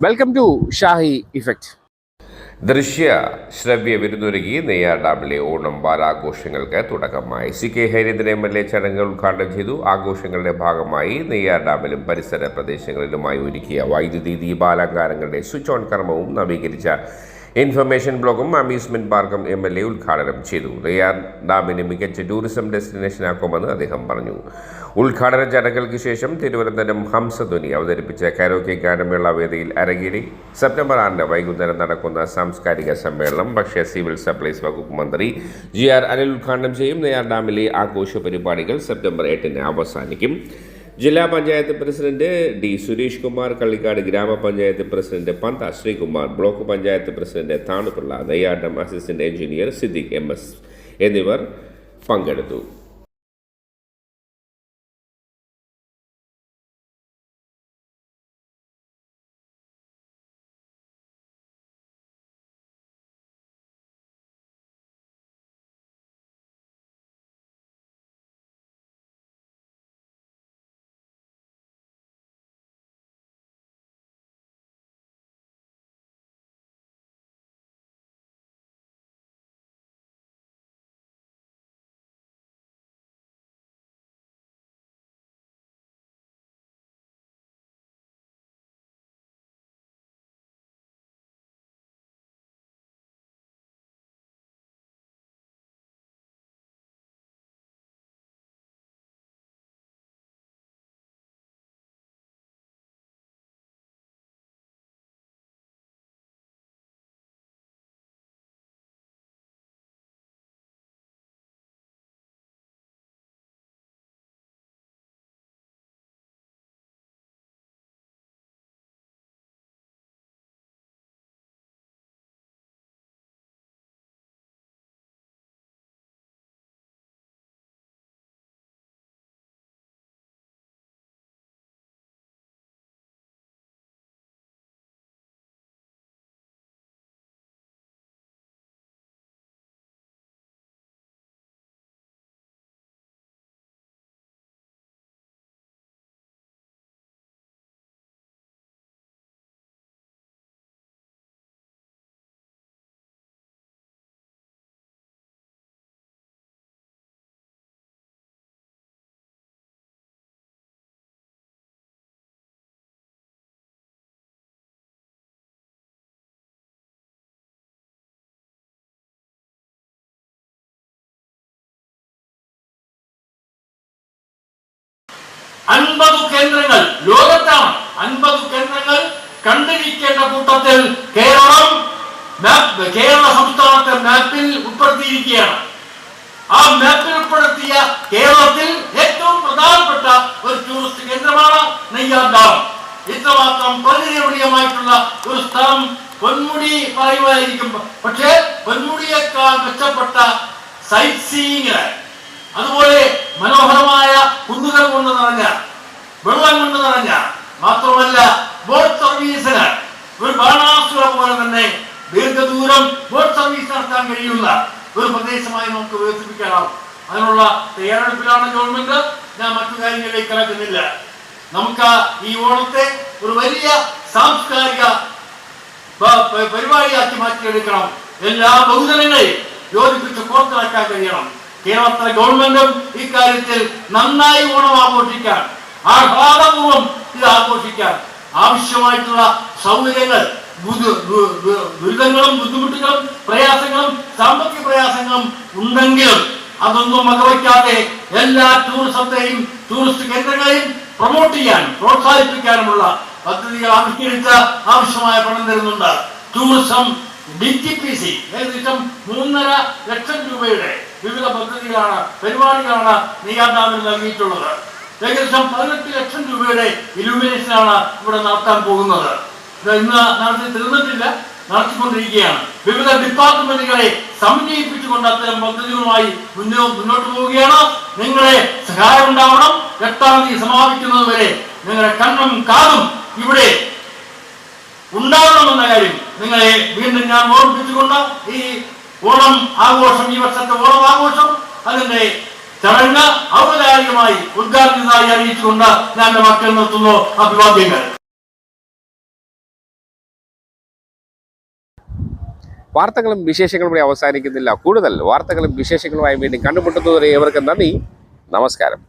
Welcome to Shahi effect ദൃശ്യ ശ്രവ്യ വിരുന്നൊരുക്കി നെയ്യാർ ഡാമിലെ ഓണം വാരാഘോഷങ്ങൾക്ക് തുടക്കമായി. C K Harindran M L A ചടങ്ങുകൾ ഉദ്ഘാടനം ചെയ്തു. ആഘോഷങ്ങളുടെ ഭാഗമായി നെയ്യാർ ഡാമിലും പരിസര പ്രദേശങ്ങളിലുമായി ഒരുക്കിയ വൈദ്യുതി ദീപാലങ്കാരങ്ങളുടെ സ്വിച്ച് ഓൺ കർമ്മവും നവീകരിച്ച ഇൻഫർമേഷൻ ബ്ലോക്കും അമ്യൂസ്മെന്റ് പാർക്കും എം എൽ എ ഉദ്ഘാടനം ചെയ്തു. നെയ്യാർ ഡാമിനെ മികച്ച ടൂറിസം ഡെസ്റ്റിനേഷനാക്കുമെന്ന് അദ്ദേഹം പറഞ്ഞു. ഉദ്ഘാടന ചടങ്ങുകൾക്ക് ശേഷം തിരുവനന്തപുരം ഹംസധ്വനി അവതരിപ്പിച്ച കരോക്കെ ഗാനമേള വേദിയിൽ അരങ്ങേറി സെപ്റ്റംബർ ആറിന് വൈകുന്നേരം നടക്കുന്ന സാംസ്കാരിക സമ്മേളനം ഭക്ഷ്യ സിവിൽ സപ്ലൈസ് വകുപ്പ് മന്ത്രി ജി ആർ അനിൽ ഉദ്ഘാടനം ചെയ്യും. നെയ്യാർ ഡാമിലെ ആഘോഷ പരിപാടികൾ സെപ്റ്റംബർ എട്ടിന് അവസാനിക്കും. ജില്ലാ പഞ്ചായത്ത് പ്രസിഡന്റ് ഡി സുരേഷ് കുമാർ കള്ളിക്കാട് ഗ്രാമപഞ്ചായത്ത് president Pantha Sreekumar block panchayat president Thanupillai നെയ്യാട്ടം assistant engineer Siddique M S എന്നിവർ പങ്കെടുത്തു. അൻപത് കേന്ദ്രങ്ങൾ ലോകത്താണ് അൻപത് കേന്ദ്രങ്ങൾ കണ്ടിരിക്കേണ്ട കൂട്ടത്തിൽ കേരളം കേരള സംസ്ഥാനത്തെ മാപ്പിൽ ഉൾപ്പെടുത്തിയിരിക്കുകയാണ്. ആ മാപ്പിൽ ഉൾപ്പെടുത്തിയ കേരളത്തിൽ ഏറ്റവും പ്രധാനപ്പെട്ട ഒരു ടൂറിസ്റ്റ് കേന്ദ്രമാണ് നെയ്യാർ ഡാം ഇത്രമാത്രം പരിരമണീയമായിട്ടുള്ള ഒരു സ്ഥലം പൊന്മുടി പറയുമായിരിക്കും പക്ഷേ പൊന്മുടിയേക്കാൾ മെച്ചപ്പെട്ട സൈറ്റ് സീയിങ് അതുപോലെ കുന്നുകൾ കൊണ്ട് നിറഞ്ഞ വെള്ളം കൊണ്ട് നിറഞ്ഞ മാത്രമല്ല ബോട്ട് സർവീസിന് ഒരു ബാണാസുര പോലെ തന്നെ ദീർഘദൂരം ബോട്ട് സർവീസ് നടത്താൻ കഴിയുന്ന ഒരു പ്രദേശമായി നമുക്ക് വികസിപ്പിക്കാനാവും അതിനുള്ള തയ്യാറെടുപ്പിലാണ് ഗവൺമെന്റ് ഞാൻ മറ്റു കാര്യങ്ങളിലേക്ക് കടക്കുന്നില്ല. നമുക്ക് ഈ ഓണത്തെ ഒരു വലിയ സാംസ്കാരിക പരിപാടിയാക്കി മാറ്റിയെടുക്കണം. എല്ലാ ബഹുജനങ്ങളെയും യോജിപ്പിച്ച് പുറത്തിറക്കാൻ കഴിയണം. കേരളത്തിലെ ഗവൺമെന്റും ഇക്കാര്യത്തിൽ നന്നായി ഓണം ആഘോഷിക്കാൻ ആഹ്ലാദപൂർവം ഇത് ആഘോഷിക്കാൻ ആവശ്യമായിട്ടുള്ള സൗകര്യങ്ങൾ ദുരിതങ്ങളും ബുദ്ധിമുട്ടുകളും പ്രയാസങ്ങളും സാമ്പത്തിക പ്രയാസങ്ങളും ഉണ്ടെങ്കിലും അതൊന്നും മകവയ്ക്കാതെ എല്ലാ ടൂറിസത്തെയും ടൂറിസ്റ്റ് കേന്ദ്രങ്ങളെയും പ്രൊമോട്ട് ചെയ്യാൻ പ്രോത്സാഹിപ്പിക്കാനുമുള്ള പദ്ധതികൾ ആവിഷ്കരിച്ച് ആവശ്യമായ പണം തരുന്നുണ്ട്. ടൂറിസം ഡി പി സി ഏകദേശം മൂന്നര ലക്ഷം രൂപയുടെ വിവിധ പദ്ധതികളാണ് പരിപാടികളാണ് നെയ്യാർ ഡാമിൽ നൽകിയിട്ടുള്ളത്. ഏകദേശം പതിനെട്ട് ലക്ഷം രൂപയുടെ ഇലുമിനേഷനാണ് ഇവിടെ നടത്താൻ പോകുന്നത്. ഇന്ന് നടത്തി തീർന്നിട്ടില്ല നടത്തിക്കൊണ്ടിരിക്കുകയാണ്. വിവിധ ഡിപ്പാർട്ട്മെന്റുകളെ സമന്വയിപ്പിച്ചുകൊണ്ട് അത്തരം പദ്ധതികളുമായി മുന്നോട്ട് പോവുകയാണ്. നിങ്ങളെ സഹായം ഉണ്ടാവണം എട്ടാം തീയതി സമാപിക്കുന്നത് വരെ നിങ്ങളുടെ കണ്ണും കാതും ഇവിടെ ഉണ്ടാവണമെന്ന കാര്യം നിങ്ങളെ വീണ്ടും ഞാൻ ഓർമ്മിപ്പിച്ചുകൊണ്ട് ഈ ഓണം ആഘോഷം ഈ വർഷത്തെ ഓണം ആഘോഷം അതിന്റെ ചടങ്ങ് ഔപചാരികമായി ഉദ്ഘാടനതായി അറിയിച്ചുകൊണ്ട് ഞാൻ എന്റെ മക്കൾ നിർത്തുന്നു. അഭിവാദ്യങ്ങൾ. വാർത്തകളും വിശേഷങ്ങളും കൂടി അവസാനിക്കുന്നില്ല. കൂടുതൽ വാർത്തകളും വിശേഷങ്ങളുമായി വീണ്ടും കണ്ടുമുട്ടുന്നതുവരെ ഏവർക്കും നന്ദി. നമസ്കാരം.